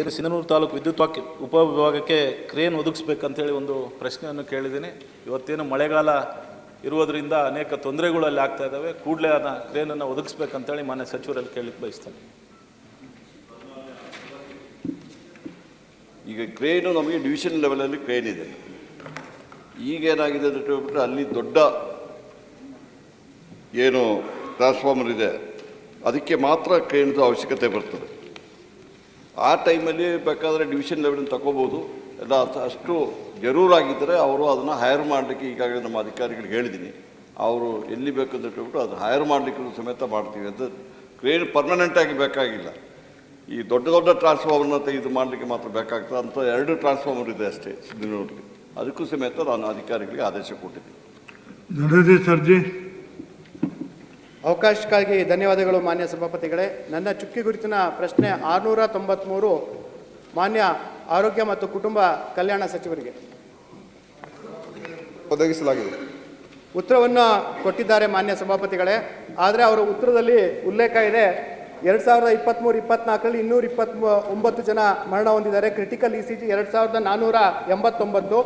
ಏನು ಸಿಂಧನೂರು ತಾಲೂಕು ವಿದ್ಯುತ್ walk ಉಪವಿಭಾಗಕ್ಕೆ crane ಒದಗಿಸ್ಬೇಕಂತೇಳಿ ಒಂದು ಪ್ರಶ್ನೆಯನ್ನು ಕೇಳಿದ್ದೀನಿ. ಇವತ್ತೇನು ಮಳೆಗಾಲ ಇರುವುದರಿಂದ ಅನೇಕ ತೊಂದರೆಗಳು ಅಲ್ಲಿ ಆಗ್ತಾ ಇದ್ದಾವೆ. ಕೂಡಲೇ ಅದನ್ನು ಕ್ರೇನನ್ನು ಒದಗಿಸ್ಬೇಕಂತೇಳಿ ಮಾನ್ಯ ಸಚಿವರಲ್ಲಿ ಕೇಳಲಿಕ್ಕೆ ಬಯಸ್ತೇನೆ. ಈಗ ಕ್ರೇನು ನಮಗೆ ಡಿವಿಷನ್ ಲೆವೆಲಲ್ಲಿ ಕ್ರೇನ್ ಇದೆ. ಈಗ ಏನಾಗಿದೆ ಅಂತ ಹೇಳ್ಬಿಟ್ರೆ ಅಲ್ಲಿ ದೊಡ್ಡ ಏನು ಟ್ರಾನ್ಸ್ಫಾರ್ಮರ್ ಇದೆ. ಅದಕ್ಕೆ ಮಾತ್ರ ಕ್ರೇನ್ದು ಅವಶ್ಯಕತೆ ಬರ್ತದೆ. ಆ ಟೈಮಲ್ಲಿ ಬೇಕಾದರೆ ಡಿವಿಷನ್ ಲೆವೆಲ್ ತಗೋಬೋದು. ಎಲ್ಲ ಅಷ್ಟು- ಜರೂರಾಗಿದ್ದರೆ ಅವರು ಅದನ್ನು ಹೈರ್ ಮಾಡಲಿಕ್ಕೆ ಈಗಾಗಲೇ ನಮ್ಮ ಅಧಿಕಾರಿಗಳಿಗೆ ಹೇಳಿದ್ದೀನಿ. ಅವರು ಎಲ್ಲಿ ಬೇಕಂತ ಹೇಳ್ಬಿಟ್ಟು ಅದು ಹೈರ್ ಮಾಡಲಿಕ್ಕೂ ಸಮೇತ ಮಾಡ್ತೀವಿ. ಅಂತ ಕ್ರೇನ್ ಪರ್ಮನೆಂಟಾಗಿ ಬೇಕಾಗಿಲ್ಲ. ಈ ದೊಡ್ಡ ದೊಡ್ಡ ಟ್ರಾನ್ಸ್ಫಾರ್ಮರ್ನ ಇದು ಮಾಡಲಿಕ್ಕೆ ಮಾತ್ರ ಬೇಕಾಗ್ತದೆ. ಅಂತ ಎರಡು ಟ್ರಾನ್ಸ್ಫಾರ್ಮರ್ ಇದೆ ಅಷ್ಟೇ ಅದಕ್ಕೂ ಸಮೇತ ನಾನು ಅಧಿಕಾರಿಗಳಿಗೆ ಆದೇಶ ಕೊಟ್ಟಿದ್ದೀನಿ. ಸರ್ಜಿ. ಅವಕಾಶಕ್ಕಾಗಿ ಧನ್ಯವಾದಗಳು ಮಾನ್ಯ ಸಭಾಪತಿಗಳೇ. ನನ್ನ ಚುಕ್ಕಿ ಗುರುತಿನ ಪ್ರಶ್ನೆ ಆರುನೂರ ತೊಂಬತ್ತ್ಮೂರು ಮಾನ್ಯ ಆರೋಗ್ಯ ಮತ್ತು ಕುಟುಂಬ ಕಲ್ಯಾಣ ಸಚಿವರಿಗೆ. ಒದಗಿಸಲಾಗಿದೆ. ಉತ್ತರವನ್ನು ಕೊಟ್ಟಿದ್ದಾರೆ ಮಾನ್ಯ ಸಭಾಪತಿಗಳೇ. ಆದರೆ ಅವರ ಉತ್ತರದಲ್ಲಿ ಉಲ್ಲೇಖ ಇದೆ. ಎರಡು ಸಾವಿರದ ಇಪ್ಪತ್ತ್ಮೂರು ಇಪ್ಪತ್ನಾಲ್ಕರಲ್ಲಿ ಇನ್ನೂರ ಇಪ್ಪತ್ತ್ ಒಂಬತ್ತು ಜನ ಮರಣ ಹೊಂದಿದ್ದಾರೆ. ಕ್ರಿಟಿಕಲ್ ಇ ಸಿ ಜಿ ಎರಡು ಸಾವಿರದ ನಾನ್ನೂರ ಎಂಬತ್ತೊಂಬತ್ತು,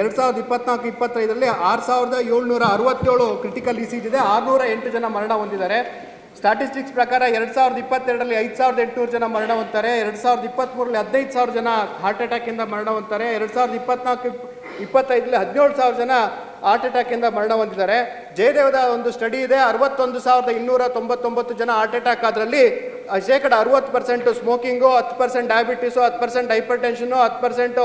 ಎರಡು ಸಾವಿರದ ಇಪ್ಪತ್ನಾಲ್ಕು ಇಪ್ಪತ್ತೈದರಲ್ಲಿ ಆರು ಸಾವಿರದ ಏಳ್ನೂರ ಅರವತ್ತೇಳು ಕ್ರಿಟಿಕಲ್ ಇ ಸಿ ಜಿ ಇದೆ. ಆರುನೂರ ಎಂಟು ಜನ ಮರಣ ಹೊಂದಿದ್ದಾರೆ. ಸ್ಟಾಟಿಸ್ಟಿಕ್ಸ್ ಪ್ರಕಾರ ಎರಡು ಸಾವಿರದ ಇಪ್ಪತ್ತೆರಡರಲ್ಲಿ ಐದು ಸಾವಿರದ ಎಂಟುನೂರು ಜನ ಮರಣ ಹೊಂದ್ತಾರೆ. ಎರಡು ಸಾವಿರದ ಇಪ್ಪತ್ತ್ಮೂರಲ್ಲಿ ಹದಿನೈದು ಸಾವಿರ ಜನ ಹಾರ್ಟ್ ಅಟ್ಯಾಕಿಂದ ಮರಣ ಹೊಂದ್ತಾರೆ. ಎರಡು ಸಾವಿರದ ಇಪ್ಪತ್ನಾಲ್ಕು, ಇಪ್ಪತ್ತೈದರಲ್ಲಿ ಹದಿನೇಳು ಸಾವಿರ ಜನ ಹಾರ್ಟ್ ಅಟ್ಯಾಕಿಂದ ಮರಣ ಹೊಂದಿದ್ದಾರೆ. ಜಯದೇವದ ಒಂದು ಸ್ಟಡಿ ಇದೆ. ಅರವತ್ತೊಂದು ಸಾವಿರದ ಇನ್ನೂರ ತೊಂಬತ್ತೊಂಬತ್ತು ಜನ ಹಾರ್ಟ್ ಅಟ್ಯಾಕ್ ಅದರಲ್ಲಿ ಶೇಕಡ ಅರವತ್ತು ಪರ್ಸೆಂಟು ಸ್ಮೋಕಿಂಗು ಹತ್ತು ಪರ್ಸೆಂಟ್ ಡಯಾಬಿಟಿಸು ಹತ್ತು ಪರ್ಸೆಂಟ್ ಹೈಪರ್ ಟೆನ್ಷನು ಹತ್ತು ಪರ್ಸೆಂಟು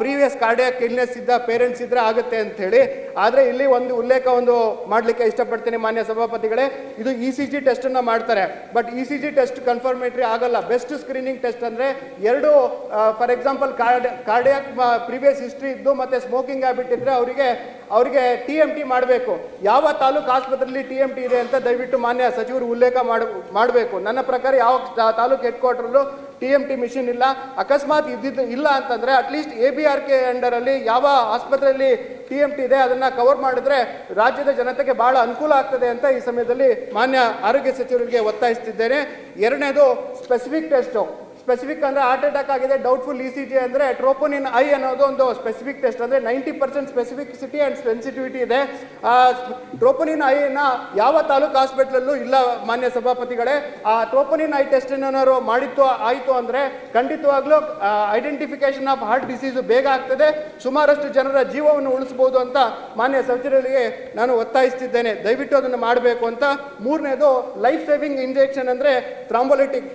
ಪ್ರೀವಿಯಸ್ ಕಾರ್ಡಿಯಾಕ್ ಇಲ್ನೆಸ್ ಇದ್ದ ಪೇರೆಂಟ್ಸ್ ಇದ್ರೆ ಆಗುತ್ತೆ ಅಂತ ಹೇಳಿ ಆದರೆ ಇಲ್ಲಿ ಒಂದು ಉಲ್ಲೇಖ ಒಂದು ಮಾಡಲಿಕ್ಕೆ ಇಷ್ಟಪಡ್ತೀನಿ ಮಾನ್ಯ ಸಭಾಪತಿಗಳೇ. ಇದು ಇ ಸಿ ಜಿ ಟೆಸ್ಟನ್ನು ಮಾಡ್ತಾರೆ. But E C G test confirmatory ಆಗಲ್ಲ. ಬೆಸ್ಟ್ ಸ್ಕ್ರೀನಿಂಗ್ ಟೆಸ್ಟ್ ಅಂದರೆ ಎರಡು for example card cardiac previous history ಇದ್ದು ಮತ್ತು ಸ್ಮೋಕಿಂಗ್ ಹ್ಯಾಬಿಟ್ ಇದ್ದರೆ ಅವರಿಗೆ ಅವರಿಗೆ ಟಿ ಎಂ ಟಿ ಮಾಡಬೇಕು. ಯಾವ ತಾಲೂಕು ಆಸ್ಪತ್ರೆಯಲ್ಲಿ ಟಿ ಎಂ ಟಿ ಇದೆ ಅಂತ ದಯವಿಟ್ಟು ಮಾನ್ಯ ಸಚಿವರು ಉಲ್ಲೇಖ ಮಾಡ, ಮಾಡಬೇಕು. ನನ್ನ ಪ್ರಕಾರ ಯಾವ ತಾಲೂಕು ಹೆಡ್ ಕ್ವಾರ್ಟರ್ಲ್ಲೂ ಟಿ ಎಂ ಟಿ ಮಿಷಿನ್ ಇಲ್ಲ. ಅಕಸ್ಮಾತ್ ಇದ್ದಿದ್ದು ಇಲ್ಲ ಅಂತಂದರೆ at least A B R K ಅಂಡರಲ್ಲಿ ಯಾವ ಆಸ್ಪತ್ರೆಯಲ್ಲಿ ಟಿ ಎಂ ಟಿ ಇದೆ ಅದನ್ನು ಕವರ್ ಮಾಡಿದ್ರೆ ರಾಜ್ಯದ ಜನತೆಗೆ ಭಾಳ ಅನುಕೂಲ ಆಗ್ತದೆ ಅಂತ ಈ ಸಮಯದಲ್ಲಿ ಮಾನ್ಯ ಆರೋಗ್ಯ ಸಚಿವರಿಗೆ ಒತ್ತಾಯಿಸ್ತಿದ್ದೇನೆ. ಎರಡನೇದು ಸ್ಪೆಸಿಫಿಕ್ ಟೆಸ್ಟು ಸ್ಪೆಸಿಫಿಕ್ ಅಂದರೆ ಹಾರ್ಟ್ ಅಟ್ಯಾಕ್ ಆಗಿದೆ ಡೌಟ್ಫುಲ್ ಇ ಸಿ ಜಿ ಅಂದರೆ ಟ್ರೋಪೋನಿನ್ ಐ ಅನ್ನೋದು ಒಂದು ಸ್ಪೆಸಿಫಿಕ್ ಟೆಸ್ಟ್ ಅಂದರೆ ninety percent specificity and sensitivity ಇದೆ. ಟ್ರೋಪೋನಿನ್ ಐನ ಯಾವ ತಾಲೂಕು ಹಾಸ್ಪಿಟ್ಲಲ್ಲೂ ಇಲ್ಲ, ಮಾನ್ಯ ಸಭಾಪತಿಗಳೇ. ಆ ಟ್ರೋಪೋನಿನ್ ಐ ಟೆಸ್ಟ್ ಏನಾದ್ರು ಮಾಡಿತ್ತು, ಆಯಿತು ಅಂದರೆ ಖಂಡಿತವಾಗ್ಲೂ ಐಡೆಂಟಿಫಿಕೇಶನ್ ಆಫ್ ಹಾರ್ಟ್ ಡಿಸೀಸ್ ಬೇಗ ಆಗ್ತದೆ. ಸುಮಾರಷ್ಟು ಜನರ ಜೀವವನ್ನು ಉಳಿಸ್ಬೋದು ಅಂತ ಮಾನ್ಯ ಸಚಿವರಿಗೆ ನಾನು ಒತ್ತಾಯಿಸ್ತಿದ್ದೇನೆ. ದಯವಿಟ್ಟು ಅದನ್ನು ಮಾಡಬೇಕು ಅಂತ. ಮೂರನೇದು ಲೈಫ್ ಸೇವಿಂಗ್ ಇಂಜೆಕ್ಷನ್ ಅಂದರೆ ಥ್ರಾಂಬೋಲಿಟಿಕ್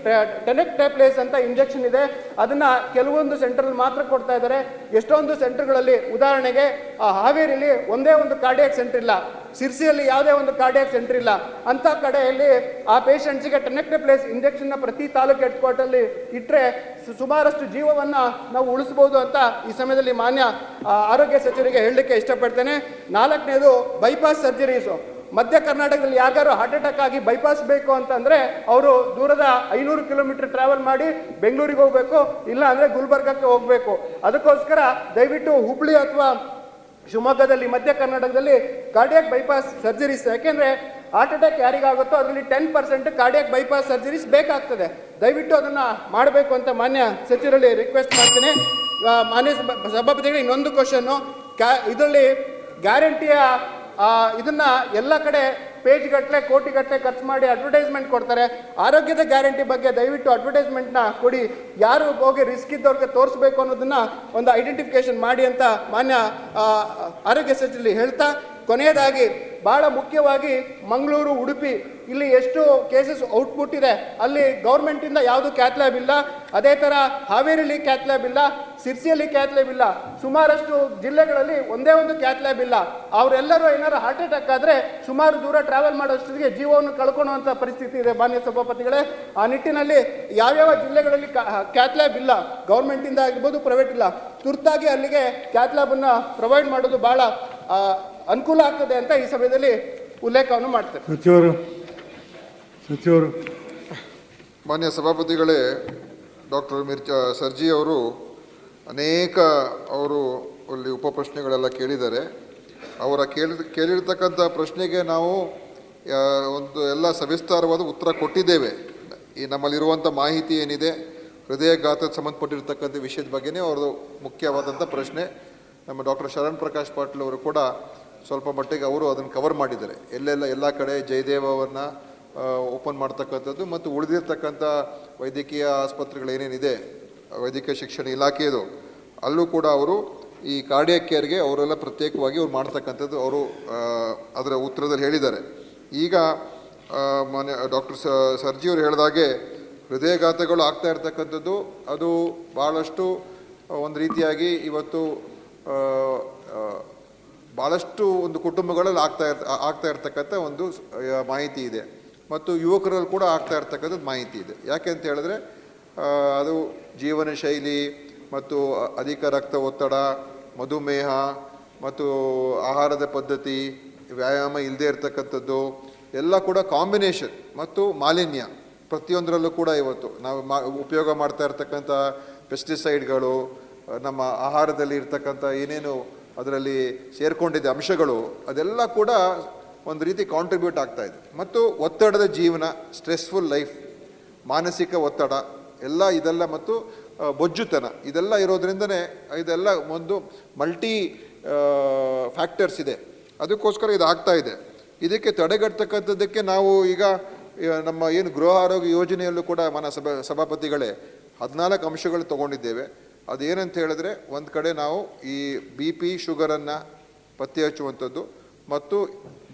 ಟೆನೆಕ್ ಟೆಪ್ಲೇಸ್ ಅಂತ ಇಂಜೆಕ್ಷನ್ ಇದೆ. ಅದನ್ನ ಕೆಲವೊಂದು ಸೆಂಟರ್ ಮಾತ್ರ ಕೊಡ್ತಾ ಇದ್ದಾರೆ. ಎಷ್ಟೊಂದು ಸೆಂಟರ್ಗಳಲ್ಲಿ ಉದಾಹರಣೆಗೆ, ಆ ಹಾವೇರಿಲಿ ಒಂದೇ ಒಂದು ಕಾರ್ಡಿಯಾಕ್ ಸೆಂಟರ್ ಇಲ್ಲ. ಸಿರ್ಸಿಯಲ್ಲಿ ಯಾವುದೇ ಒಂದು ಕಾರ್ಡಿಯಾಕ್ ಸೆಂಟರ್ ಇಲ್ಲ. ಅಂತ ಕಡೆಯಲ್ಲಿ ಆ ಪೇಷಂಟ್ಸಿಗೆ ಟೆನೆಕ್ಟ್ ಪ್ಲೇಸ್ ಇಂಜೆಕ್ಷನ್ನ ಪ್ರತಿ ತಾಲೂಕು ಹೆಡ್ ಕ್ವಾರ್ಟರ್ಲಿ ಇಟ್ಟರೆ ಸುಮಾರಷ್ಟು ಜೀವವನ್ನು ನಾವು ಉಳಿಸ್ಬೋದು ಅಂತ ಈ ಸಮಯದಲ್ಲಿ ಮಾನ್ಯ ಆರೋಗ್ಯ ಸಚಿವರಿಗೆ ಹೇಳಲಿಕ್ಕೆ ಇಷ್ಟಪಡ್ತೇನೆ. ನಾಲ್ಕನೇದು ಬೈಪಾಸ್ ಸರ್ಜರೀಸು ಮಧ್ಯ ಕರ್ನಾಟಕದಲ್ಲಿ ಯಾರಿಗಾರು ಹಾರ್ಟ್ ಅಟ್ಯಾಕ್ ಆಗಿ ಬೈಪಾಸ್ ಬೇಕು ಅಂತಂದ್ರೆ ಅವರು ದೂರದ ಐನೂರು ಕಿಲೋಮೀಟರ್ ಟ್ರಾವೆಲ್ ಮಾಡಿ ಬೆಂಗಳೂರಿಗೆ ಹೋಗಬೇಕು, ಇಲ್ಲ ಅಂದ್ರೆ ಗುಲ್ಬರ್ಗಕ್ಕೆ ಹೋಗಬೇಕು. ಅದಕ್ಕೋಸ್ಕರ ದಯವಿಟ್ಟು ಹುಬ್ಳಿ ಅಥವಾ ಶಿವಮೊಗ್ಗದಲ್ಲಿ, ಮಧ್ಯ ಕರ್ನಾಟಕದಲ್ಲಿ ಕಾರ್ಡಿಯಾಕ್ ಬೈಪಾಸ್ ಸರ್ಜರೀಸ್ ಯಾಕೆಂದ್ರೆ ಹಾರ್ಟ್ ಅಟ್ಯಾಕ್ ಯಾರಿಗಾಗುತ್ತೋ ಅದರಲ್ಲಿ ten percent cardiac bypass surgeries ಬೇಕಾಗ್ತದೆ. ದಯವಿಟ್ಟು ಅದನ್ನ ಮಾಡಬೇಕು ಅಂತ ಮಾನ್ಯ ಸಚಿವರಲ್ಲಿ ರಿಕ್ವೆಸ್ಟ್ ಮಾಡ್ತೀನಿ. ಮಾನ್ಯ ಸಭಾ- ಸಭಾಪತಿಗಳಿಗೆ ಇನ್ನೊಂದು ಕ್ವಶನ್ನು ಕ್ಯಾ, ಇದರಲ್ಲಿ ಗ್ಯಾರಂಟಿಯ ಇದನ್ನ ಎಲ್ಲ ಕಡೆ ಪೇಜ್ ಗಟ್ಟಲೆ ಕೋಟಿ ಗಟ್ಟಲೆ ಖರ್ಚು ಮಾಡಿ ಅಡ್ವರ್ಟೈಸ್ಮೆಂಟ್ ಕೊಡ್ತಾರೆ. ಆರೋಗ್ಯದ ಗ್ಯಾರಂಟಿ ಬಗ್ಗೆ ದಯವಿಟ್ಟು ಅಡ್ವರ್ಟೈಸ್ಮೆಂಟ್ನ ಕೊಡಿ. ಯಾರು ಹೋಗಿ ರಿಸ್ಕ್ ಇದ್ದವ್ರಿಗೆ ತೋರಿಸ್ಬೇಕು ಅನ್ನೋದನ್ನ ಒಂದು ಐಡೆಂಟಿಫಿಕೇಶನ್ ಮಾಡಿ ಅಂತ ಮಾನ್ಯ ಆರೋಗ್ಯ ಸಚಿವರಲ್ಲಿ ಹೇಳ್ತಾ ಕೊನೆಯದಾಗಿ ಬಹಳ ಮುಖ್ಯವಾಗಿ ಮಂಗಳೂರು, ಉಡುಪಿ, ಇಲ್ಲಿ ಎಷ್ಟು ಕೇಸಸ್ ಔಟ್ಪುಟ್ ಇದೆ. ಅಲ್ಲಿ ಗೌರ್ಮೆಂಟಿಂದ ಯಾವುದು ಕ್ಯಾತ್ಲ್ಯಾಬ್ ಇಲ್ಲ. ಅದೇ ಥರ ಹಾವೇರಿಲಿ ಕ್ಯಾತ್ಲ್ಯಾಬ್ ಇಲ್ಲ ಸಿರ್ಸಿಯಲ್ಲಿ ಕ್ಯಾತ್ಲ್ಯಾಬ್ ಇಲ್ಲ. ಸುಮಾರಷ್ಟು ಜಿಲ್ಲೆಗಳಲ್ಲಿ ಒಂದೇ ಒಂದು ಕ್ಯಾತ್ಲ್ಯಾಬ್ ಇಲ್ಲ. ಅವರೆಲ್ಲರೂ ಏನಾದ್ರು ಹಾರ್ಟ್ ಅಟ್ಯಾಕ್ ಆದರೆ ಸುಮಾರು ದೂರ ಟ್ರಾವೆಲ್ ಮಾಡೋಷ್ಟೊತ್ತಿಗೆ ಜೀವವನ್ನು ಕಳ್ಕೊಳ್ಳುವಂಥ ಪರಿಸ್ಥಿತಿ ಇದೆ ಮಾನ್ಯ ಸಭಾಪತಿಗಳೇ. ಆ ನಿಟ್ಟಿನಲ್ಲಿ ಯಾವ್ಯಾವ ಜಿಲ್ಲೆಗಳಲ್ಲಿ ಕ್ಯಾತ್ ಲ್ಯಾಬ್ ಇಲ್ಲ ಗೌರ್ಮೆಂಟಿಂದ ಆಗಿರ್ಬೋದು ಪ್ರೈವೇಟ್ ಇಲ್ಲ, ತುರ್ತಾಗಿ ಅಲ್ಲಿಗೆ ಕ್ಯಾತ್ಲ್ಯಾಬನ್ನು ಪ್ರೊವೈಡ್ ಮಾಡೋದು ಭಾಳ ಅನುಕೂಲ ಆಗ್ತದೆ ಅಂತ ಈ ಸಮಯದಲ್ಲಿ ಉಲ್ಲೇಖವನ್ನು ಮಾಡ್ತಾರೆ ಸಚಿವರು ಸಚಿವರು. ಮಾನ್ಯ ಸಭಾಪತಿಗಳೇ ಡಾಕ್ಟರ್ ಮಿರ್ಚಾ ಸರ್ಜಿ ಅವರು ಅನೇಕ ಅವರು ಅಲ್ಲಿ ಉಪ ಪ್ರಶ್ನೆಗಳೆಲ್ಲ ಕೇಳಿದ್ದಾರೆ. ಅವರ ಕೇಳಿ ಕೇಳಿರ್ತಕ್ಕಂಥ ಪ್ರಶ್ನೆಗೆ ನಾವು ಒಂದು ಎಲ್ಲ ಸವಿಸ್ತಾರವಾದ ಉತ್ತರ ಕೊಟ್ಟಿದ್ದೇವೆ. ಈ ನಮ್ಮಲ್ಲಿರುವಂಥ ಮಾಹಿತಿ ಏನಿದೆ ಹೃದಯಘಾತಕ್ಕೆ ಸಂಬಂಧಪಟ್ಟಿರ್ತಕ್ಕಂಥ ವಿಷಯದ ಬಗ್ಗೆನೇ ಅವ್ರದ್ದು ಮುಖ್ಯವಾದಂಥ ಪ್ರಶ್ನೆ. ನಮ್ಮ ಡಾಕ್ಟರ್ ಶರಣ್ ಪ್ರಕಾಶ್ ಪಾಟೀಲ್ ಅವರು ಕೂಡ ಸ್ವಲ್ಪ ಮಟ್ಟಿಗೆ ಅವರು ಅದನ್ನು ಕವರ್ ಮಾಡಿದ್ದಾರೆ. ಎಲ್ಲೆಲ್ಲ, ಎಲ್ಲ ಕಡೆ ಜಯದೇವ ಅವರನ್ನ ಓಪನ್ ಮಾಡ್ತಕ್ಕಂಥದ್ದು ಮತ್ತು ಉಳಿದಿರ್ತಕ್ಕಂಥ ವೈದ್ಯಕೀಯ ಆಸ್ಪತ್ರೆಗಳೇನೇನಿದೆ ವೈದ್ಯಕೀಯ ಶಿಕ್ಷಣ ಇಲಾಖೆಯದು, ಅಲ್ಲೂ ಕೂಡ ಅವರು ಈ ಕಾರ್ಡಿಯಕ್ ಕೇರ್ಗೆ ಅವರೆಲ್ಲ ಪ್ರತ್ಯೇಕವಾಗಿ ಅವ್ರು ಮಾಡ್ತಕ್ಕಂಥದ್ದು ಅವರು ಅದರ ಉತ್ತರದಲ್ಲಿ ಹೇಳಿದ್ದಾರೆ. ಈಗ ಮನೆ ಡಾಕ್ಟರ್ ಸರ್ಜಿ ಅವರು ಹೇಳಿದಾಗೆ ಹೃದಯಘಾತಗಳು ಆಗ್ತಾ ಇರ್ತಕ್ಕಂಥದ್ದು ಅದು ಭಾಳಷ್ಟು ಒಂದು ರೀತಿಯಾಗಿ ಇವತ್ತು ಭಾಳಷ್ಟು ಒಂದು ಕುಟುಂಬಗಳಲ್ಲಿ ಆಗ್ತಾ ಇರ್ ಆಗ್ತಾ ಇರ್ತಕ್ಕಂಥ ಒಂದು ಮಾಹಿತಿ ಇದೆ. ಮತ್ತು ಯುವಕರಲ್ಲಿ ಕೂಡ ಆಗ್ತಾ ಇರ್ತಕ್ಕಂಥದ್ದು ಮಾಹಿತಿ ಇದೆ. ಯಾಕೆ ಅಂತ ಹೇಳಿದ್ರೆ ಅದು ಜೀವನ ಶೈಲಿ ಮತ್ತು ಅಧಿಕ ರಕ್ತ ಒತ್ತಡ, ಮಧುಮೇಹ ಮತ್ತು ಆಹಾರದ ಪದ್ಧತಿ, ವ್ಯಾಯಾಮ ಇಲ್ಲದೆ ಇರತಕ್ಕಂಥದ್ದು, ಎಲ್ಲ ಕೂಡ ಕಾಂಬಿನೇಷನ್ ಮತ್ತು ಮಾಲಿನ್ಯ ಪ್ರತಿಯೊಂದರಲ್ಲೂ ಕೂಡ ಇವತ್ತು. ನಾವು ಮಾ, ಉಪಯೋಗ ಮಾಡ್ತಾ ಇರ್ತಕ್ಕಂಥ ಪೆಸ್ಟಿಸೈಡ್ಗಳು, ನಮ್ಮ ಆಹಾರದಲ್ಲಿ ಇರ್ತಕ್ಕಂಥ ಏನೇನು ಅದರಲ್ಲಿ ಸೇರಿಕೊಂಡಿದ್ದ ಅಂಶಗಳು, ಅದೆಲ್ಲ ಕೂಡ ಒಂದು ರೀತಿ ಕಾಂಟ್ರಿಬ್ಯೂಟ್ ಆಗ್ತಾ ಇದೆ. ಮತ್ತು ಒತ್ತಡದ ಜೀವನ ಸ್ಟ್ರೆಸ್ಫುಲ್ ಲೈಫ್ ಮಾನಸಿಕ ಒತ್ತಡ, ಎಲ್ಲ ಇದೆಲ್ಲ ಮತ್ತು ಬೊಜ್ಜುತನ, ಇದೆಲ್ಲ ಇರೋದ್ರಿಂದನೇ ಇದೆಲ್ಲ ಒಂದು ಮಲ್ಟಿ ಫ್ಯಾಕ್ಟರ್ಸ್ ಇದೆ. ಅದಕ್ಕೋಸ್ಕರ ಇದು ಆಗ್ತಾ ಇದೆ. ಇದಕ್ಕೆ ತಡೆಗಟ್ಟತಕ್ಕಂಥದ್ದಕ್ಕೆ ನಾವು ಈಗ ನಮ್ಮ ಏನು ಗೃಹ ಆರೋಗ್ಯ ಯೋಜನೆಯಲ್ಲೂ ಕೂಡ ಮನ ಸಭಾ ಸಭಾಪತಿಗಳೇ ಹದಿನಾಲ್ಕು ಅಂಶಗಳು ತಗೊಂಡಿದ್ದೇವೆ. ಅದೇನಂತ ಹೇಳಿದ್ರೆ ಒಂದು ಕಡೆ ನಾವು ಈ ಬಿ ಪಿ ಶುಗರನ್ನು ಪತ್ತೆ ಹಚ್ಚುವಂಥದ್ದು ಮತ್ತು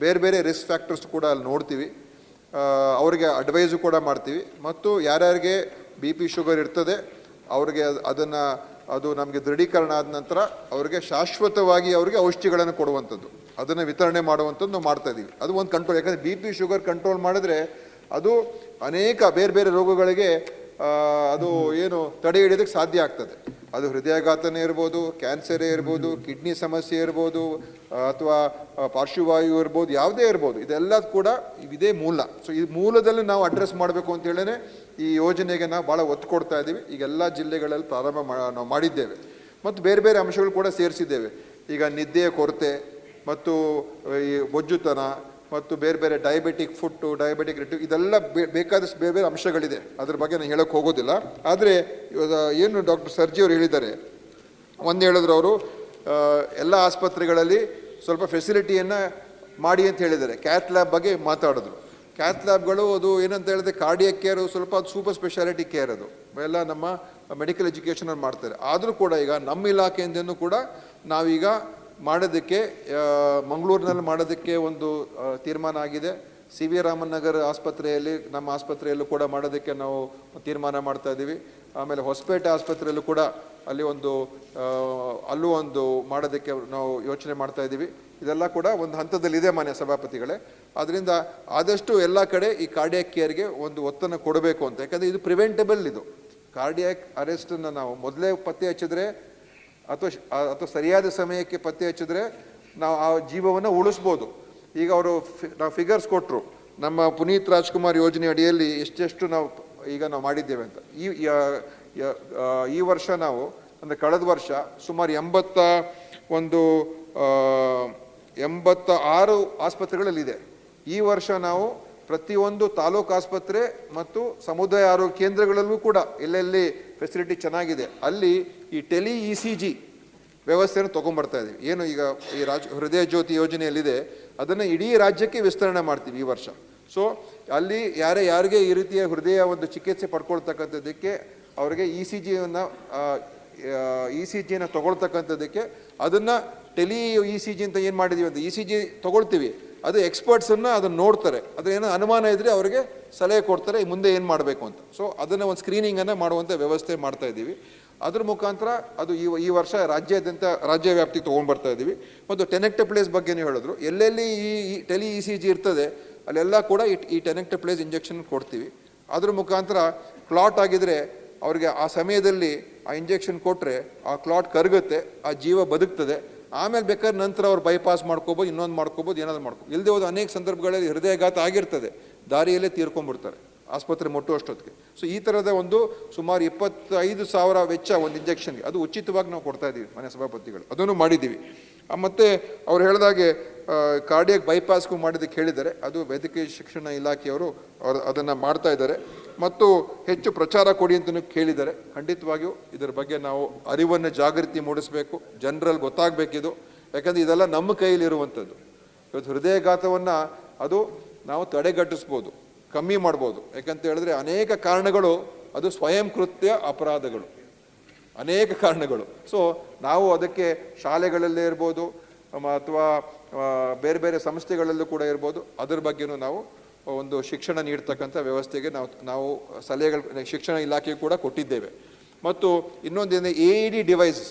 ಬೇರೆ ಬೇರೆ ರಿಸ್ಕ್ ಫ್ಯಾಕ್ಟರ್ಸ್ ಕೂಡ ಅಲ್ಲಿ ನೋಡ್ತೀವಿ. ಅವರಿಗೆ ಅಡ್ವೈಸು ಕೂಡ ಮಾಡ್ತೀವಿ. ಮತ್ತು ಯಾರ್ಯಾರಿಗೆ ಬಿ ಪಿ ಶುಗರ್ ಇರ್ತದೆ ಅವ್ರಿಗೆ ಅದನ್ನು ಅದು ನಮಗೆ ದೃಢೀಕರಣ ಆದ ನಂತರ ಅವರಿಗೆ ಶಾಶ್ವತವಾಗಿ ಅವರಿಗೆ ಔಷಧಿಗಳನ್ನು ಕೊಡುವಂಥದ್ದು. ಅದನ್ನು ವಿತರಣೆ ಮಾಡುವಂಥದ್ದು ನಾವು ಮಾಡ್ತಾ ಇದ್ದೀವಿ ಅದು ಒಂದು ಕಂಟ್ರೋಲ್ ಯಾಕಂದರೆ ಬಿ ಪಿ ಶುಗರ್ ಕಂಟ್ರೋಲ್ ಮಾಡಿದ್ರೆ ಅದು ಅನೇಕ ಬೇರೆ ಬೇರೆ ರೋಗಗಳಿಗೆ ಅದು ಏನು ತಡೆ ಹಿಡಿಯೋದಕ್ಕೆ ಸಾಧ್ಯ ಆಗ್ತದೆ. ಅದು ಹೃದಯಾಘಾತನೇ ಇರ್ಬೋದು, ಕ್ಯಾನ್ಸರೇ ಇರ್ಬೋದು, ಕಿಡ್ನಿ ಸಮಸ್ಯೆ ಇರ್ಬೋದು ಅಥವಾ ಪಾರ್ಶ್ವವಾಯು ಇರ್ಬೋದು, ಯಾವುದೇ ಇರ್ಬೋದು, ಇದೆಲ್ಲ ಕೂಡ ಇದೇ ಮೂಲ. ಸೊ ಈ ಮೂಲದಲ್ಲಿ ನಾವು ಅಡ್ರೆಸ್ ಮಾಡಬೇಕು ಅಂತ ಹೇಳೇ ಈ ಯೋಜನೆಗೆ ನಾವು ಭಾಳ ಒತ್ತು ಕೊಡ್ತಾ ಇದ್ದೀವಿ. ಈಗ ಎಲ್ಲ ಜಿಲ್ಲೆಗಳಲ್ಲಿ ಪ್ರಾರಂಭ ನಾವು ಮಾಡಿದ್ದೇವೆ. ಮತ್ತು ಬೇರೆ ಬೇರೆ ಅಂಶಗಳು ಕೂಡ ಸೇರಿಸಿದ್ದೇವೆ. ಈಗ ನಿದ್ದೆಯ ಕೊರತೆ ಮತ್ತು ಈ ಬೊಜ್ಜುತನ ಮತ್ತು ಬೇರೆ ಬೇರೆ ಡಯಾಬಿಟಿಕ್ ಫುಟ್ಟು ಡಯಾಬಿಟಿಕ್ ರಿಟು ಇದೆಲ್ಲ ಬೇಕಾದಷ್ಟು ಬೇರೆ ಬೇರೆ ಅಂಶಗಳಿದೆ. ಅದ್ರ ಬಗ್ಗೆ ನಾನು ಹೇಳೋಕ್ಕೆ ಹೋಗೋದಿಲ್ಲ. ಆದರೆ, ಇವಾಗ ಏನು ಡಾಕ್ಟರ್ ಸರ್ಜಿ ಅವರು ಹೇಳಿದ್ದಾರೆ? ಒಂದು ಹೇಳಿದ್ರು ಅವರು ಎಲ್ಲ ಆಸ್ಪತ್ರೆಗಳಲ್ಲಿ ಸ್ವಲ್ಪ ಫೆಸಿಲಿಟಿಯನ್ನು ಮಾಡಿ ಅಂತ ಹೇಳಿದ್ದಾರೆ. ಕ್ಯಾತ್ ಲ್ಯಾಬ್ ಬಗ್ಗೆ ಮಾತಾಡಿದ್ರು. ಕ್ಯಾತ್ ಲ್ಯಾಬ್ಗಳು ಅದು ಏನಂತ ಹೇಳಿದ್ರೆ ಕಾರ್ಡಿಯಕ್ ಕೇರು ಸ್ವಲ್ಪ ಅದು ಸೂಪರ್ ಸ್ಪೆಷಾಲಿಟಿ ಕೇರ್ ಅದು. ಎಲ್ಲ ನಮ್ಮ ಮೆಡಿಕಲ್ ಎಜುಕೇಷನಲ್ಲಿ ಮಾಡ್ತಾರೆ. ಆದರೂ ಕೂಡ ಈಗ ನಮ್ಮ ಇಲಾಖೆಯಿಂದನೂ ಕೂಡ ನಾವೀಗ ಮಾಡೋದಕ್ಕೆ ಮಂಗಳೂರಿನಲ್ಲಿ ಮಾಡೋದಕ್ಕೆ ಒಂದು ತೀರ್ಮಾನ ಆಗಿದೆ. ಸಿ ವಿ ರಾಮನ್ ನಗರ್ ಆಸ್ಪತ್ರೆಯಲ್ಲಿ, ನಮ್ಮ ಆಸ್ಪತ್ರೆಯಲ್ಲೂ ಕೂಡ ಮಾಡೋದಕ್ಕೆ ನಾವು ತೀರ್ಮಾನ ಮಾಡ್ತಾ ಇದ್ದೀವಿ. ಆಮೇಲೆ ಹೊಸಪೇಟೆ ಆಸ್ಪತ್ರೆಯಲ್ಲೂ ಕೂಡ ಅಲ್ಲಿ ಒಂದು ಅಲ್ಲೂ ಒಂದು ಮಾಡೋದಕ್ಕೆ ನಾವು ಯೋಚನೆ ಮಾಡ್ತಾ ಇದ್ದೀವಿ. ಇದೆಲ್ಲ ಕೂಡ ಒಂದು ಹಂತದಲ್ಲಿದೆ ಮಾನ್ಯ ಸಭಾಪತಿಗಳೇ. ಅದರಿಂದ ಆದಷ್ಟು ಎಲ್ಲ ಕಡೆ ಈ ಕಾರ್ಡಿಯಾಕ್ ಕೇರ್ಗೆ ಒಂದು ಒತ್ತನ್ನು ಕೊಡಬೇಕು ಅಂತ. ಯಾಕಂದರೆ ಇದು ಪ್ರಿವೆಂಟಬಲ್ ಇದು. ಕಾರ್ಡಿಯಾಕ್ ಅರೆಸ್ಟನ್ನು ನಾವು ಮೊದಲೇ ಪತ್ತೆ ಹಚ್ಚಿದ್ರೆ ಅಥವಾ ಅಥವಾ ಸರಿಯಾದ ಸಮಯಕ್ಕೆ ಪತ್ತೆ ಹಚ್ಚಿದ್ರೆ ನಾವು ಆ ಜೀವವನ್ನು ಉಳಿಸ್ಬೋದು. ಈಗ ಅವರು ನಾವು ಫಿಗರ್ಸ್ ಕೊಟ್ಟರು ನಮ್ಮ ಪುನೀತ್ ರಾಜ್ಕುಮಾರ್ ಯೋಜನೆ ಅಡಿಯಲ್ಲಿ ಎಷ್ಟೆಷ್ಟು ನಾವು ಈಗ ನಾವು ಮಾಡಿದ್ದೇವೆ ಅಂತ. ಈ ಈ ವರ್ಷ ನಾವು, ಅಂದರೆ ಕಳೆದ ವರ್ಷ ಸುಮಾರು ಎಂಬತ್ತ ಒಂದು ಎಂಬತ್ತ ಆರು ಆಸ್ಪತ್ರೆಗಳಲ್ಲಿದೆ. ಈ ವರ್ಷ ನಾವು ಪ್ರತಿಯೊಂದು ತಾಲೂಕು ಆಸ್ಪತ್ರೆ ಮತ್ತು ಸಮುದಾಯ ಆರೋಗ್ಯ ಕೇಂದ್ರಗಳಲ್ಲೂ ಕೂಡ ಎಲ್ಲೆಲ್ಲಿ ಫೆಸಿಲಿಟಿ ಚೆನ್ನಾಗಿದೆ, ಅಲ್ಲಿ ಈ ಟೆಲಿ ಇ ಸಿ ಜಿ ವ್ಯವಸ್ಥೆಯನ್ನು ತೊಗೊಂಬರ್ತಾ ಇದ್ದೀವಿ. ಏನು ಈಗ ಈ ರಾಜ್, ಹೃದಯ ಜ್ಯೋತಿ ಯೋಜನೆಯಲ್ಲಿದೆ, ಅದನ್ನು ಇಡೀ ರಾಜ್ಯಕ್ಕೆ ವಿಸ್ತರಣೆ ಮಾಡ್ತೀವಿ ಈ ವರ್ಷ. ಸೊ ಅಲ್ಲಿ ಯಾರೇ ಯಾರಿಗೆ ಈ ರೀತಿಯ ಹೃದಯ ಒಂದು ಚಿಕಿತ್ಸೆ ಪಡ್ಕೊಳ್ತಕ್ಕಂಥದ್ದಕ್ಕೆ, ಅವರಿಗೆ ಇ ಸಿ ಜಿಯನ್ನು ಇ ಸಿ ಜಿಯನ್ನು ತೊಗೊಳ್ತಕ್ಕಂಥದ್ದಕ್ಕೆ, ಅದನ್ನು ಟೆಲಿ ಇ ಸಿ ಜಿ ಅಂತ ಏನು ಮಾಡಿದ್ದೀವಿ ಅಂತ, ಇ ಸಿ ಜಿ ತೊಗೊಳ್ತೀವಿ. ಅದು ಎಕ್ಸ್ಪರ್ಟ್ಸನ್ನು ಅದನ್ನು ನೋಡ್ತಾರೆ. ಅದ್ರ ಏನೋ ಅನುಮಾನ ಇದ್ದರೆ ಅವರಿಗೆ ಸಲಹೆ ಕೊಡ್ತಾರೆ ಮುಂದೆ ಏನು ಮಾಡಬೇಕು ಅಂತ. ಸೊ ಅದನ್ನು ಒಂದು ಸ್ಕ್ರೀನಿಂಗನ್ನು ಮಾಡುವಂಥ ವ್ಯವಸ್ಥೆ ಮಾಡ್ತಾ ಇದ್ದೀವಿ. ಅದ್ರ ಮುಖಾಂತರ ಅದು ಈ ಈ ವರ್ಷ ರಾಜ್ಯಾದ್ಯಂತ ರಾಜ್ಯ ವ್ಯಾಪ್ತಿ ತೊಗೊಂಡ್ಬರ್ತಾ ಇದ್ದೀವಿ. ಮತ್ತು ಟೆನೆಕ್ಟ್ ಪ್ಲೇಸ್ ಬಗ್ಗೆನೂ ಹೇಳಿದ್ರು. ಎಲ್ಲೆಲ್ಲಿ ಈ ಟೆಲಿ ಇ ಸಿ ಜಿ ಇರ್ತದೆ, ಅಲ್ಲೆಲ್ಲ ಕೂಡ ಈ ಈ ಟೆನೆಕ್ಟ್ ಪ್ಲೇಸ್ ಇಂಜೆಕ್ಷನ್ ಕೊಡ್ತೀವಿ. ಅದ್ರ ಮುಖಾಂತರ ಕ್ಲಾಟ್ ಆಗಿದರೆ ಅವ್ರಿಗೆ ಆ ಸಮಯದಲ್ಲಿ ಆ ಇಂಜೆಕ್ಷನ್ ಕೊಟ್ಟರೆ ಆ ಕ್ಲಾಟ್ ಕರಗುತ್ತೆ, ಆ ಜೀವ ಬದುಕ್ತದೆ. ಆಮೇಲೆ ಬೇಕಾದ್ರೆ ನಂತರ ಅವ್ರು ಬೈಪಾಸ್ ಮಾಡ್ಕೋಬೋದು, ಇನ್ನೊಂದು ಮಾಡ್ಕೋಬೋದು, ಏನಾದ್ರು ಮಾಡ್ಕೋ ಇಲ್ಲದೆ ಹೋದ ಅನೇಕ ಸಂದರ್ಭಗಳಲ್ಲಿ ಹೃದಯಘಾತ ಆಗಿರ್ತದೆ. ದಾರಿಯಲ್ಲೇ ತೀರ್ಕೊಂಡ್ಬಿಡ್ತಾರೆ. ಆಸ್ಪತ್ರೆ ಮುಟ್ಟುವಷ್ಟೊತ್ತಿಗೆ ಸೊ ಈ ಥರದ ಒಂದು ಸುಮಾರು ಇಪ್ಪತ್ತೈದು ಸಾವಿರ ವೆಚ್ಚ ಒಂದು ಇಂಜೆಕ್ಷನ್ಗೆ ಅದು ಉಚಿತವಾಗಿ ನಾವು ಕೊಡ್ತಾ ಇದ್ದೀವಿ ಮನೆ ಸಭಾಪತಿಗಳು. ಅದನ್ನು ಮಾಡಿದ್ದೀವಿ. ಮತ್ತು ಮತ್ತೆ ಅವ್ರು ಹೇಳಿದಾಗೆ ಕಾರ್ಡಿಯಾಕ್ ಬೈಪಾಸ್ಗೂ ಮಾಡಿದ್ದಕ್ಕೆ ಹೇಳಿದ್ದಾರೆ. ಅದು ವೈದ್ಯಕೀಯ ಶಿಕ್ಷಣ ಇಲಾಖೆಯವರು ಅವರು ಅದನ್ನು ಮಾಡ್ತಾ ಇದ್ದಾರೆ. ಮತ್ತು ಹೆಚ್ಚು ಪ್ರಚಾರ ಕೊಡಿ ಅಂತಲೂ ಕೇಳಿದ್ದಾರೆ. ಖಂಡಿತವಾಗಿಯೂ ಇದರ ಬಗ್ಗೆ ನಾವು ಅರಿವನ್ನು ಜಾಗೃತಿ ಮೂಡಿಸಬೇಕು. ಜನರಲ್ಲಿ ಗೊತ್ತಾಗಬೇಕಿದು. ಯಾಕಂದರೆ ಇದೆಲ್ಲ ನಮ್ಮ ಕೈಯಲ್ಲಿರುವಂಥದ್ದು. ಇವತ್ತು ಹೃದಯಘಾತವನ್ನು ಅದು ನಾವು ತಡೆಗಟ್ಟಿಸ್ಬೋದು. ಕಮ್ಮಿ ಮಾಡ್ಬೋದು. ಯಾಕಂತ ಹೇಳಿದ್ರೆ ಅನೇಕ ಕಾರಣಗಳು ಅದು ಸ್ವಯಂ ಕೃತ್ಯ ಅಪರಾಧಗಳು. ಅನೇಕ ಕಾರಣಗಳು. ಸೊ ನಾವು ಅದಕ್ಕೆ ಶಾಲೆಗಳಲ್ಲೇ ಇರ್ಬೋದು ಅಥವಾ ಬೇರೆ ಬೇರೆ ಸಂಸ್ಥೆಗಳಲ್ಲೂ ಕೂಡ ಇರ್ಬೋದು. ಅದ್ರ ಬಗ್ಗೆನೂ ನಾವು ಒಂದು ಶಿಕ್ಷಣ ನೀಡ್ತಕ್ಕಂಥ ವ್ಯವಸ್ಥೆಗೆ ನಾವು ನಾವು ಸಲಹೆಗಳು, ಶಿಕ್ಷಣ ಇಲಾಖೆಗೆ ಕೂಡ ಕೊಟ್ಟಿದ್ದೇವೆ. ಮತ್ತು ಇನ್ನೊಂದೇನೆ ಎ ಡಿ ಡಿವೈಸ್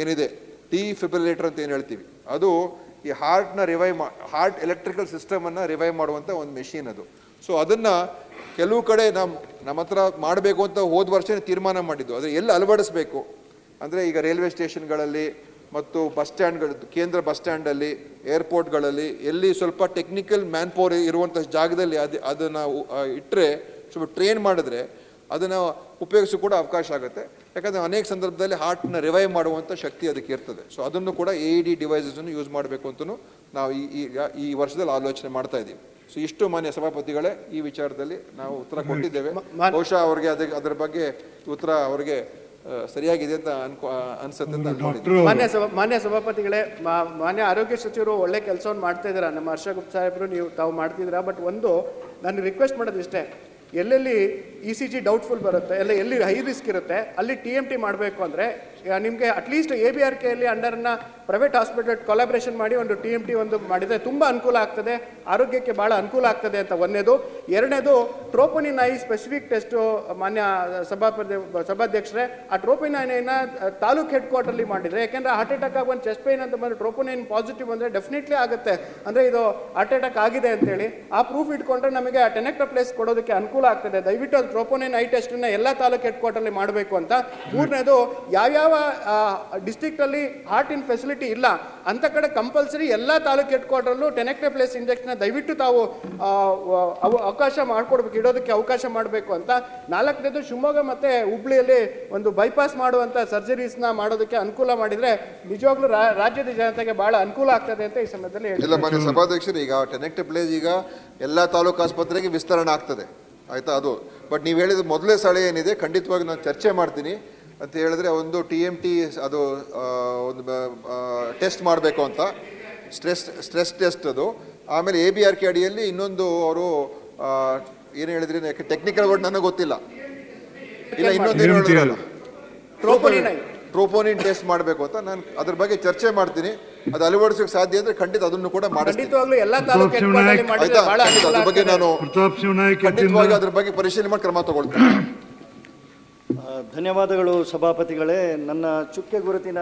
ಏನಿದೆ ಟಿ ಫಿಬ್ರಿಲೇಟರ್ ಅಂತ ಏನು ಹೇಳ್ತೀವಿ, ಅದು ಈ ಹಾರ್ಟ್ನ ರಿವೈವ್ ಮಾ ಹಾರ್ಟ್ ಎಲೆಕ್ಟ್ರಿಕಲ್ ಸಿಸ್ಟಮನ್ನು ರಿವೈವ್ ಮಾಡುವಂಥ ಒಂದು ಮೆಷಿನ್ ಅದು. ಸೊ ಅದನ್ನು ಕೆಲವು ಕಡೆ ನಮ್ಮ ನಮ್ಮ ಹತ್ರ ಮಾಡಬೇಕು ಅಂತ ಹೋದ ವರ್ಷನೇ ತೀರ್ಮಾನ ಮಾಡಿದ್ದು. ಆದರೆ ಎಲ್ಲಿ ಅಳವಡಿಸ್ಬೇಕು? ಅಂದರೆ ಈಗ ರೈಲ್ವೆ ಸ್ಟೇಷನ್ಗಳಲ್ಲಿ ಮತ್ತು ಬಸ್ ಸ್ಟ್ಯಾಂಡ್ಗಳು ಕೇಂದ್ರ ಬಸ್ ಸ್ಟ್ಯಾಂಡಲ್ಲಿ ಏರ್ಪೋರ್ಟ್ಗಳಲ್ಲಿ ಎಲ್ಲಿ ಸ್ವಲ್ಪ ಟೆಕ್ನಿಕಲ್ ಮ್ಯಾನ್ ಪವರ್ ಇರುವಂಥ ಜಾಗದಲ್ಲಿ ಅದು ಅದನ್ನು ಇಟ್ಟರೆ ಸ್ವಲ್ಪ ಟ್ರೈನ್ ಮಾಡಿದ್ರೆ ಅದನ್ನು ಉಪಯೋಗಿಸೋ ಕೂಡ ಅವಕಾಶ ಆಗುತ್ತೆ. ಯಾಕಂದರೆ ಅನೇಕ ಸಂದರ್ಭದಲ್ಲಿ ಹಾರ್ಟ್ನ ರಿವೈವ್ ಮಾಡುವಂಥ ಶಕ್ತಿ ಅದಕ್ಕೆ ಇರ್ತದೆ. ಸೊ ಅದನ್ನು ಕೂಡ ಎ ಇ ಡಿ ಡಿವೈಸಸನ್ನು ಯೂಸ್ ಮಾಡಬೇಕು ಅಂತಲೂ ನಾವು ಈ ಈಗ ಈ ವರ್ಷದಲ್ಲಿ ಆಲೋಚನೆ ಮಾಡ್ತಾ ಇದ್ದೀವಿ. ಸೊ ಇಷ್ಟು ಮಾನ್ಯ ಸಭಾಪತಿಗಳೇ ಈ ವಿಚಾರದಲ್ಲಿ ನಾವು ಉತ್ತರ ಕೊಟ್ಟಿದ್ದೇವೆ. ಬಹುಶಃ ಅವರಿಗೆ ಅದಕ್ಕೆ ಅದರ ಬಗ್ಗೆ ಉತ್ತರ ಅವರಿಗೆ ಸರಿಯಾಗಿದೆ ಅಂತ ಅನ್ಕೊ ಅನ್ಸುತ್ತೆ ಅಂತ ಅನ್ಕೊಂಡಿದ್ದೀನಿ. ಮಾನ್ಯ ಸಭಾ ಮಾನ್ಯ ಸಭಾಪತಿಗಳೇ ಮಾ- ಮಾನ್ಯ ಆರೋಗ್ಯ ಸಚಿವರು ಒಳ್ಳೆ ಕೆಲಸವನ್ನು ಮಾಡ್ತಾ ಇದ್ದೀರಾ? ನಮ್ಮ ಹರ್ಷ ಗುಪ್ತ ಸಾಹೇಬರು ನೀವು ತಾವು ಮಾಡ್ತಿದ್ದೀರಾ? ಬಟ್ ಒಂದು ನಾನು ರಿಕ್ವೆಸ್ಟ್ ಮಾಡೋದು ಇಷ್ಟೇ. ಎಲ್ಲೆಲ್ಲಿ ಇ ಸಿ ಜಿ ಡೌಟ್ಫುಲ್ ಬರುತ್ತೆ ಎಲ್ಲ ಎಲ್ಲಿ ಹೈ ರಿಸ್ಕ್ ಇರುತ್ತೆ ಅಲ್ಲಿ ಟಿ ಎಂ ಟಿ ಮಾಡಬೇಕು ಅಂದರೆ ನಿಮಗೆ at least A B R ಕೆಯಲ್ಲಿ ಅಂಡರ್ನ ಪ್ರೈವೇಟ್ ಹಾಸ್ಪಿಟಲ್ ಕೊಲಾಬ್ರೇಷನ್ ಮಾಡಿ ಒಂದು ಟಿ ಎಂ ಟಿ ಒಂದು ಮಾಡಿದರೆ ತುಂಬ ಅನುಕೂಲ ಆಗ್ತದೆ. ಆರೋಗ್ಯಕ್ಕೆ ಭಾಳ ಅನುಕೂಲ ಆಗ್ತದೆ ಅಂತ ಒಂದನೇದು ಎರಡನೇದು ಟ್ರೋಪೋನಿನ್ ಐ ಸ್ಪೆಸಿಫಿಕ್ ಟೆಸ್ಟು ಮಾನ್ಯ ಸಭಾಪತಿ, ಸಭಾಧ್ಯಕ್ಷರೇ, ಆ ಟ್ರೋಪೋನಿನ ತಾಲೂಕು ಹೆಡ್ ಕ್ವಾರ್ಟರ್ಲಿ ಮಾಡಿದರೆ, ಯಾಕೆಂದರೆ ಹಾರ್ಟ್ ಅಟ್ಯಾಕ್ ಆಗಿ ಒಂದು ಚೆಸ್ಟ್ ಪೈನ್ ಅಂತ ಬಂದರೆ ಟ್ರೋಪೋನಿನ್ ಪಾಸಿಟಿವ್ ಅಂದರೆ ಡೆಫಿನೆಟ್ಲಿ ಆಗುತ್ತೆ. ಅಂದರೆ ಇದು ಹಾರ್ಟ್ ಅಟ್ಯಾಕ್ ಆಗಿದೆ ಅಂತೇಳಿ. ಆ ಪ್ರೂಫ್ ಇಟ್ಕೊಂಡ್ರೆ ನಮಗೆ ಆ ಟೆನೆಕ್ಟ ಪ್ಲೇಸ್ ಕೊಡೋದಕ್ಕೆ ಅನುಕೂಲ ಆಗ್ತದೆ. ದಯವಿಟ್ಟು ಅದು ಟ್ರೋಪೋನಿನ್ ಐ ಟೆಸ್ಟನ್ನು ಎಲ್ಲ ತಾಲೂಕು ಹೆಡ್ ಕ್ವಾರ್ಟರ್ಲಿ ಮಾಡಬೇಕು ಅಂತ. ಮೂರನೇದು, ಯಾವ್ಯಾವ ಡಿಸ್ಟಿಕ್ಟಲ್ಲಿ ಹಾರ್ಟ್ ಇನ್ ಫೆಸಿಲಿಟಿ ಇಲ್ಲ, ಅಂತ ಕಡೆ ಕಂಪಲ್ಸರಿ ಎಲ್ಲ ತಾಲೂಕು ಹೆಡ್ ಕ್ವಾರ್ಟರ್ಲು ಟೆನೆಕ್ಟೆ ಪ್ಲೇಸ್ ಇಂಜೆಕ್ಷನ್ ದಯವಿಟ್ಟು ತಾವು ಅವಕಾಶ ಮಾಡ್ಕೊಡ್ಬೇಕು, ಇಡೋದಕ್ಕೆ ಅವಕಾಶ ಮಾಡಬೇಕು ಅಂತ ನಾಲ್ಕನೇದು ಶಿವಮೊಗ್ಗ ಮತ್ತೆ ಹುಬ್ಳಿಯಲ್ಲಿ ಒಂದು ಬೈಪಾಸ್ ಮಾಡುವಂಥ ಸರ್ಜರೀಸ್ನ ಮಾಡೋದಕ್ಕೆ ಅನುಕೂಲ ಮಾಡಿದರೆ ನಿಜವಾಗ್ಲೂ ರಾಜ್ಯದ ಜನತೆಗೆ ಬಹಳ ಅನುಕೂಲ ಆಗ್ತದೆ ಅಂತ ಈ ಸಮಯದಲ್ಲಿ ಹೇಳಿ ಸಭಾಧ್ಯಕ್ಷರು, ಈಗ ಟೆನೆಕ್ಟೆ ಪ್ಲೇಸ್ ಈಗ ಎಲ್ಲ ತಾಲೂಕು ಆಸ್ಪತ್ರೆಗೆ ವಿಸ್ತರಣೆ ಆಗ್ತದೆ. ಆಯ್ತಾ ಅದು? ಬಟ್ ನೀವು ಹೇಳಿದ ಮೊದಲೇ ಸ್ಥಳ ಏನಿದೆ, ಖಂಡಿತವಾಗಿ ನಾನು ಚರ್ಚೆ ಮಾಡ್ತೀನಿ. ಅಂತ ಹೇಳಿದ್ರೆ ಒಂದು ಟಿ ಎಂ ಟಿ ಅದು ಆ, ಒಂದು ಟೆಸ್ಟ್ ಮಾಡಬೇಕು ಅಂತ. ಸ್ಟ್ರೆಸ್ ಸ್ಟ್ರೆಸ್ ಟೆಸ್ಟ್ ಅದು. ಆಮೇಲೆ ಎ ಬಿ ಆರ್ ಕೆ ಅಡಿಯಲ್ಲಿ ಇನ್ನೊಂದು ಅವರು ಏನು ಹೇಳಿದ್ರಿ ಟೆಕ್ನಿಕಲ್ ವರ್ಡ್ ನನಗೆ ಗೊತ್ತಿಲ್ಲ. ಇಲ್ಲ ಇನ್ನೊಂದು ಏನು ಹೇಳಿದ್ರಲ್ಲ? ಟ್ರೋಪೋನಿನ್ ಟ್ರೋಪೋನಿನ್ ಟೆಸ್ಟ್ ಮಾಡಬೇಕು ಅಂತ ನಾನು ಅದ್ರ ಬಗ್ಗೆ ಚರ್ಚೆ ಮಾಡ್ತೀನಿ. ಅದು ಅಳವಡಿಸೋಕೆ ಸಾಧ್ಯ ಅಂದ್ರೆ ಖಂಡಿತ ಅದನ್ನು ಕೂಡ ಖಂಡಿತ ಅದ್ರ ಬಗ್ಗೆ ನಾನು ಖಂಡಿತವಾಗಿ ಅದ್ರ ಬಗ್ಗೆ ಪರಿಶೀಲನೆ ಮಾಡಿ ಕ್ರಮ ತಗೊಳ್ತೀನಿ. ಧನ್ಯವಾದಗಳು ಸಭಾಪತಿಗಳೇ. ನನ್ನ ಚುಕ್ಕೆ ಗುರುತಿನ